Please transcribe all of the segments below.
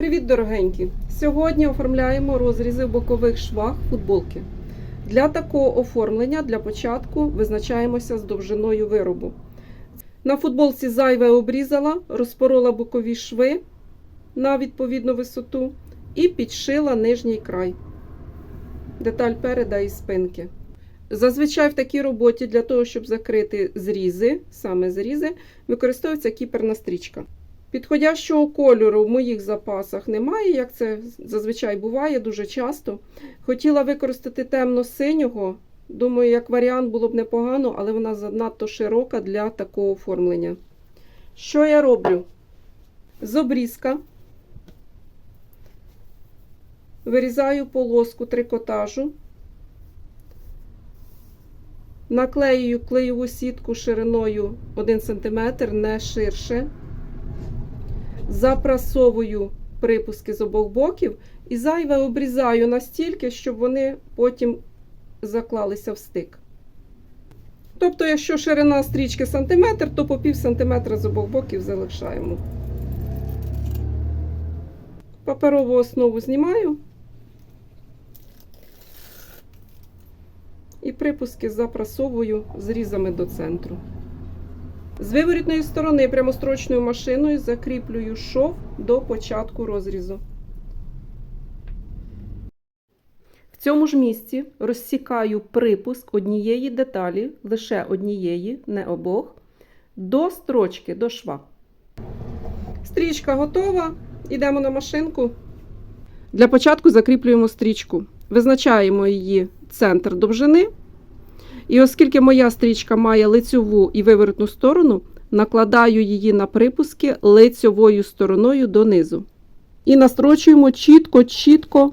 Привіт, дорогенькі! Сьогодні оформляємо розрізи в бокових швах футболки. Для такого оформлення для початку визначаємося з довжиною виробу. На футболці зайве обрізала, розпорола бокові шви на відповідну висоту і підшила нижній край. Деталь переда і спинки. Зазвичай в такій роботі для того, щоб закрити зрізи, саме зрізи, використовується кіперна стрічка. Підходящого кольору в моїх запасах немає, як це зазвичай буває дуже часто. Хотіла використати темно-синього. Думаю, як варіант було б непогано, але вона занадто широка для такого оформлення. Що я роблю? З обрізка вирізаю полоску трикотажу, наклеюю клеєву сітку шириною 1 см, не ширше запрасовую припуски з обох боків і зайве обрізаю настільки, щоб вони потім заклалися в стик. Тобто, якщо ширина стрічки сантиметр, то по пів сантиметра з обох боків залишаємо. Паперову основу знімаю і припуски запрасовую зрізами до центру. З виворітної сторони прямострочною машиною закріплюю шов до початку розрізу. В цьому ж місці розсікаю припуск однієї деталі, лише однієї, не обох, до строчки, до шва. Стрічка готова. Йдемо на машинку. Для початку закріплюємо стрічку. Визначаємо її центр довжини. І оскільки моя стрічка має лицьову і виворотну сторону, накладаю її на припуски лицьовою стороною донизу. І настрочуємо чітко-чітко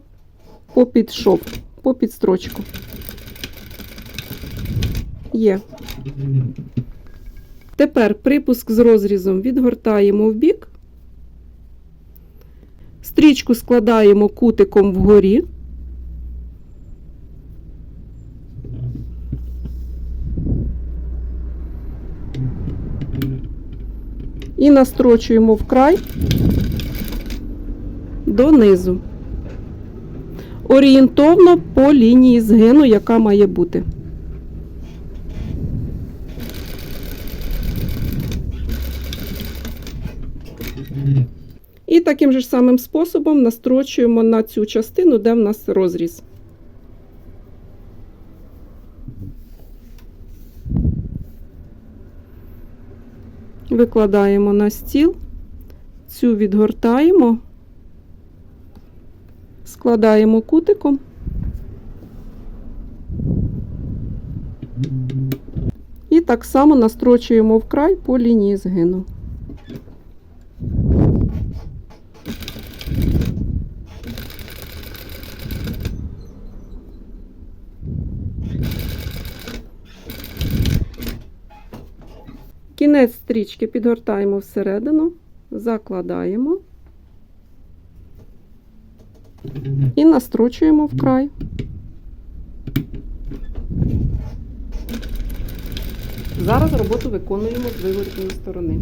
попід шов, попід строчку. Є. Тепер припуск з розрізом відгортаємо в бік. Стрічку складаємо кутиком вгорі. І настрочуємо вкрай донизу. Орієнтовно по лінії згину, яка має бути. І таким же самим способом настрочуємо на цю частину, де в нас розріз. Викладаємо на стіл, цю відгортаємо, складаємо кутиком. І так само настрочуємо вкрай по лінії згину. Кінець стрічки підгортаємо всередину, закладаємо і настрочуємо вкрай. Зараз роботу виконуємо з виворотної сторони.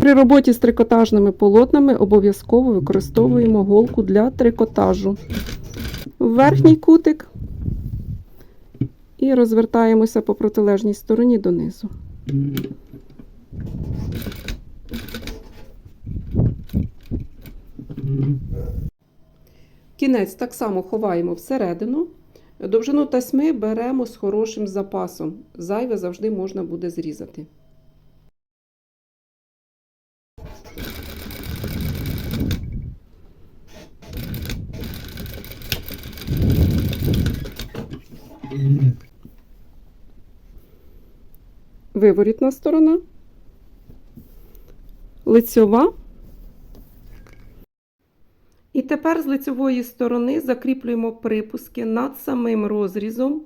При роботі з трикотажними полотнами обов'язково використовуємо голку для трикотажу. Верхній кутик і розвертаємося по протилежній стороні донизу. Кінець так само ховаємо всередину. Довжину тасьми беремо з хорошим запасом. Зайве завжди можна буде зрізати. Виворітна сторона, лицьова. І тепер з лицьової сторони закріплюємо припуски над самим розрізом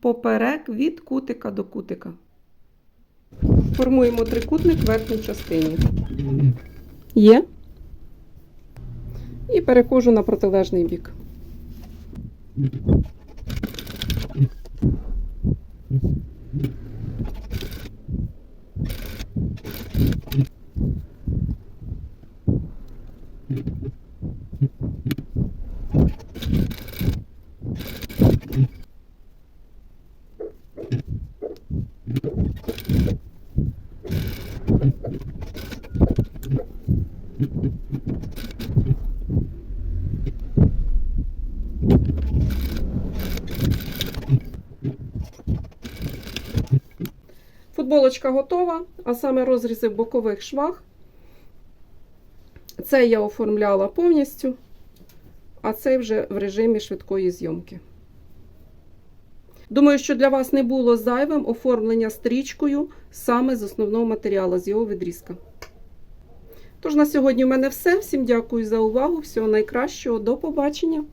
поперек від кутика до кутика. Формуємо трикутник в верхній частині. Є. І переходжу на протилежний бік. Футболочка готова, а саме розрізи в бокових швах. Це я оформляла повністю, а цей вже в режимі швидкої зйомки. Думаю, що для вас не було зайвим оформлення стрічкою саме з основного матеріалу, з його відрізка. Тож на сьогодні в мене все. Всім дякую за увагу. Всього найкращого. До побачення!